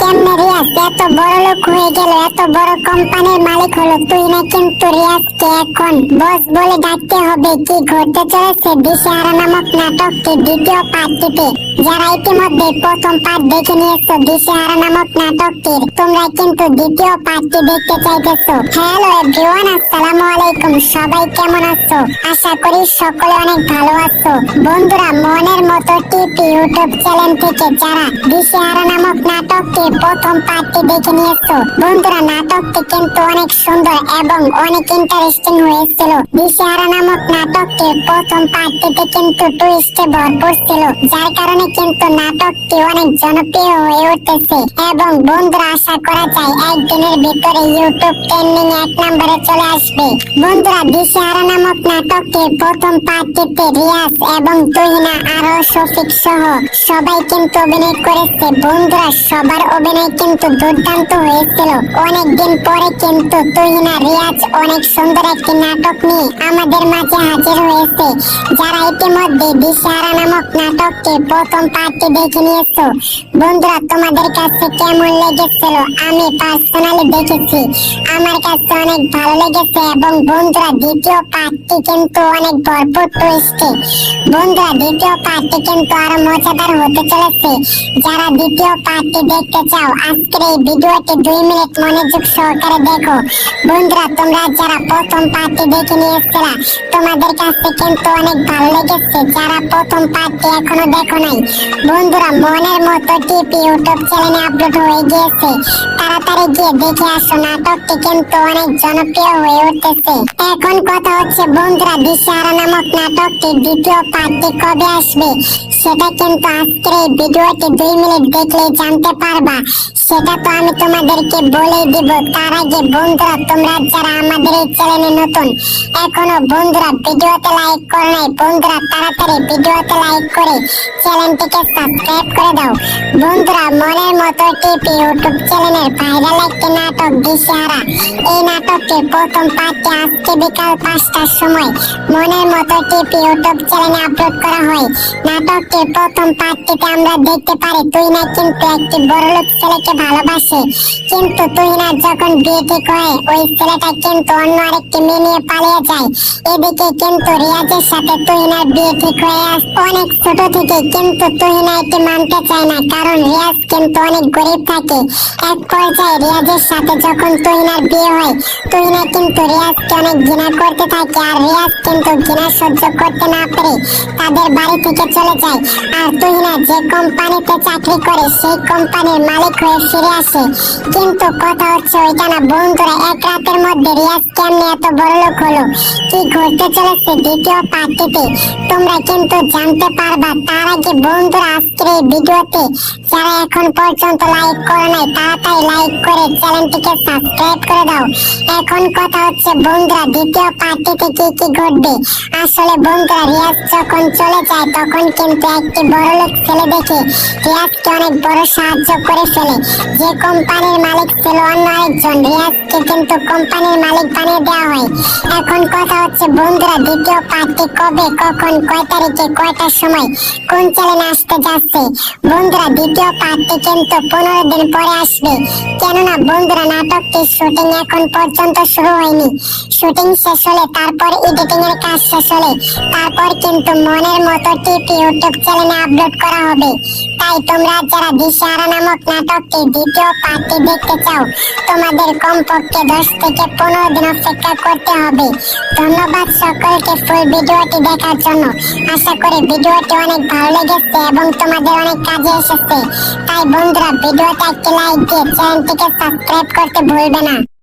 কেমনে রিয়াজ এত বড় লোক হয়ে গেল, এত বড় কোম্পানির মালিক হলো তুই না কিন্তু রিয়াজকে এখন। বস বলে ডাকতে হবে, কি ঘটতে চলেছে? দিশেহারা নামক নাটকটি দ্বিতীয় পার্টটিতে। যারা ইতিমধ্যে প্রথম পার্ট দেখে নিয়েছো দিশেহারা নামক নাটকটির, তোমরা কিন্তু দ্বিতীয় পার্টটি দেখতে চাইতেছো। হ্যালো এভরিওয়ান, আসসালামু আলাইকুম। সবাই কেমন আছো? আশা করি সকলে অনেক ভালো আছো। বন্ধুরা, মনের মতো টিপি ইউটিউব চ্যানেল থেকে যারা দিশেহারা নামক নাটকটির প্রথম পার্টটি দেখে নিয়েছো। বন্ধুরা, নাটকটি কিন্তু অনেক সুন্দর এবং অনেক ইন্টারেস্টিং হয়েছিল। দিশেহারা নামক নাটকটির প্রথম পার্টটিতে কিন্তু টুইস্টে ভরপুর ছিল, যার কারণে কিন্তু নাটকটি অনেক জনপ্রিয় হয়ে উঠতেছে এবং বন্ধুরা, আশা করা যায় একদিনের ভিতরে ইউটিউব ট্রেন্ডিং এক নম্বরে চলে আসবে। বন্ধুরা, দিশেহারা নামক নাটকটির প্রথম পার্টটিতে রিয়াজ এবং তুহিনা আরও শফিক সহ সবাই কিন্তু অভিনয় করেছে। বন্ধুরা, সবার অভিনয় কিন্তু দুর্দান্ত হয়েছিল। অনেকদিন পরে কিন্তু তুহিনা, রিয়াজ অনেক সুন্দর একটি নাটক নিয়ে আমাদের মাঝে হাজির হয়েছে, যারা ইতিমধ্যে দিশারা নামক নাটকটি প্রথম পার্টি দেখে নিয়েছো। বন্ধুরা, তোমাদের কাছে কেমন লেগেছিল? আমি পার্সোনালি দেখেছি। আমার কাছে অনেক ভালো লেগেছে এবং বন্ধুরা, দ্বিতীয় পার্টটি কিন্তু অনেক ভরপুর টুইস্টে বন্ধুরা, দ্বিতীয় পার্টটি কিন্তু আরও মজাদার হতে চলেছে। যারা দ্বিতীয় পার্টটি দেখতে চাও, আজকের এই ভিডিওটি দুই মিনিট মনোযোগ সহকারে দেখো। বন্ধুরা, তোমরা যারা প্রথম পার্টটি দেখে নিয়েছিলা, তোমাদের কাছে কিন্তু অনেক ভালো লেগেছে। যারা প্রথম পার্টটি এখনও দেখো নাই, বন্ধুরা, মনের মতো টিপি ইউটিউব চ্যানেলে আপলোড হয়ে গিয়েছে। তাড়াতাড়ি গিয়ে দেখে আসো, নাটকটি কিন্তু অনেক জনপ্রিয় হয়ে উঠতেছে এখন কথা হচ্ছে বন্ধুরা, দিশাহারা নামক নাটকটি দ্বিতীয় পার্টটি কবে আসবে, সেটা কিন্তু আজকের এই ভিডিওটি দুই মিনিট দেখলেই জানতে পারবা। সেটা তো আমি তোমাদেরকে বলে দিব, তার আগে বন্ধুরা, তোমরা যারা আমাদের এই চ্যানেলে নতুন, এখনও বন্ধুরা ভিডিওতে লাইক করো নাই, বন্ধুরা তাড়াতাড়ি ভিডিওতে লাইক করে চ্যানেলটিকে সাবস্ক্রাইব করে দাও। বন্ধুরা, মনের মতো টিপি ইউটিউব চ্যানেলের ভাইরাল একটি নাটক দিশেহারা এই নাটকটি প্রথম পার্টটি আজকে বিকাল পাঁচটার সময় মনের মতো টিপি ইউটিউব চ্যানেলে আপলোড করা হয়। নাটকটির প্রথম পার্টটিতে আমরা দেখতে পারি, তুই না কিন্তু একটি বড়লোক ছেলেকে ভালোবাসে। কিন্তু তুই না যখন বিয়ে ঠিক হয় ওই ছেলেটা কিন্তু অন্য আরেকটি মেয়ে নিয়ে পালিয়ে যায়। এদিকে কিন্তু রিয়াজের সাথে তুহিনার বিয়ে ঠিক হয়ে অনেক ছোট থেকে কিন্তু তুহিনা এটি মানতে চায় না, কারণ রিয়াজ কিন্তু অনেক গরিব থাকে। এক পর্যায়ে রিয়াজের সাথে যখন তুহিনার বিয়ে হয় তুহিনা কিন্তু রিয়াজকে অনেক ঘৃণা করতে থাকে, আর রিয়াজ কিন্তু ঘৃণা সহ্য করতে না পেরে তাদের বাড়ি থেকে চলে যায়। আর তুহিনা যে কোম্পানিতে চাকরি করে, সেই কোম্পানির মালিক হয়ে ফিরে আসে। কিন্তু কথা হচ্ছে, ওইটা না বন্ধুরা, এক রাতের মধ্যে রিয়াজ কেমনে এত বড় লোক হলো? কি ঘটতে চলেছে দ্বিতীয় পার্টিতে? তোমরা কিন্তু জানতে পারবা, তার আগে বন্ধুরা আজকের এই ভিডিওতে যারা এখন পর্যন্ত লাইক করে নাই, তাড়াতাড়ি লাইক করে চ্যানেলটিকে সাবস্ক্রাইব করে দাও। এখন কথা হচ্ছে বন্ধুরা দ্বিতীয় পার্টিতে কি কি ঘটবে? আসলে বন্ধুরা, রিয়াজ যখন চলে যায়, তখন কিন্তু একটি বড় লোক ছেলে দেখে। রিয়াজকে অনেক বড় সাহায্য করে ফেলে। যে কোম্পানির মালিক ছিল অন্য আরেকজন, রিয়াজকে কিন্তু কোম্পানির মালিক বানিয়ে দেওয়া হয়। এখন কথা হচ্ছে, বন্ধুরা, দ্বিতীয় পার্টি কবে, কখন, কয় তারিখে, কয়টার সময়, কোন চ্যানেলে আসতে যাচ্ছে? বন্ধুরা, দ্বিতীয় পার্টি কিন্তু পনেরো দিন পরে আসবে। কেননা, বন্ধুরা নাটকটির শুটিং এখন পর্যন্ত শুরু হয়নি। শুটিং শেষ হলে তারপর এডিটিং এর কাজ শেষ হলে তারপর কিন্তু মনের মতো টিপি ইউটিউব চ্যানেলে আপলোড করা হবে। তাই তোমরা যারা দিশাহারা নামক নাটকটি দ্বিতীয় পার্টি দেখতে চাও, তোমাদের কমপক্ষে দশ থেকে পনেরো দিন অপেক্ষা করতে হবে। ধন্যবাদ সকলকে ফুল ভিডিওটি দেখার জন্য। আশা করি ভিডিওটি অনেক ভালো লেগেছে এবং তোমাদের অনেক কাজে এসেছে। তাই বন্ধুরা ভিডিওটা একটি লাইক দিয়ে চ্যানেলটিকে সাবস্ক্রাইব করতে ভুলবে না।